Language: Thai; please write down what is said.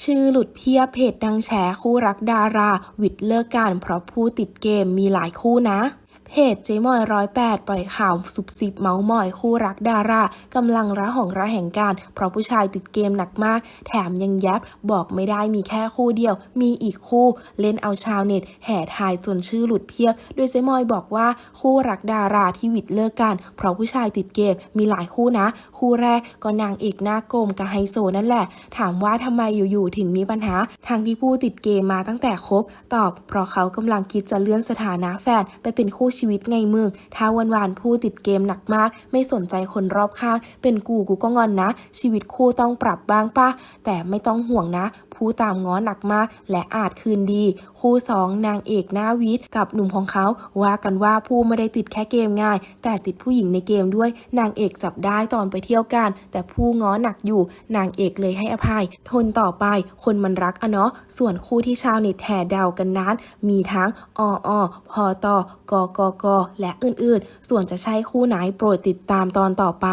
ชื่อหลุดเพียเพจดังแฉคู่รักดารา วิดเลิกการเพราะผู้ติดเกมมีหลายคู่นะ เพจเจมอยร้อยแปดปล่อยข่าวสุบสิบเมาส์มอยคู่รักดารากำลังระหองระแหงกัน เพราะผู้ชายติดเกมหนักมาก แถมยังยับบอกไม่ได้มีแค่คู่เดียว มีอีกคู่ เล่นเอาชาวเน็ต แห่ทายจนชื่อหลุดเพียบ โดยเจมอยบอกว่าคู่รักดาราที่วิดเลิกกัน เพราะผู้ชายติดเกมมีหลายคู่นะ คู่แรกก็นางเอกหน้ากลมกับไฮโซนั่นแหละ ถามว่าทำไมอยู่ๆถึงมีปัญหาทางที่ผู้ติดเกมมาตั้งแต่คบ ตอบ เพราะเขากำลังคิดจะเลื่อนสถานะแฟนไปเป็นคู่ชีีวิตไงมึงถ้าวันวานผู้ติดเกมหนักมาก ไม่สนใจคนรอบข้าง เป็นกูกูก็งอนนะ ชีวิตคู่ต้องปรับบ้างป่ะแต่ไม่ต้องห่วงนะ ผู้ตามง้อหนักมาก และอาจคืนดี คู่สองนางเอกหน้าวิทย์กับหนุ่มของเขาว่ากันว่าผู้ไม่ได้ติดแค่เกมง่าย แต่ติดผู้หญิงในเกมด้วย นางเอกจับได้ตอนไปเที่ยวกัน แต่ผู้ง้อหนักอยู่ นางเอกเลยให้อภัย ทนต่อไป คนมันรักอะเนาะส่วนคู่ที่ชาวเน็ตแห่เดากันนั้นมีทั้งอออพอตอกกกและอื่นๆ ส่วนจะใช่คู่ไหนโปรดติดตามตอนต่อไป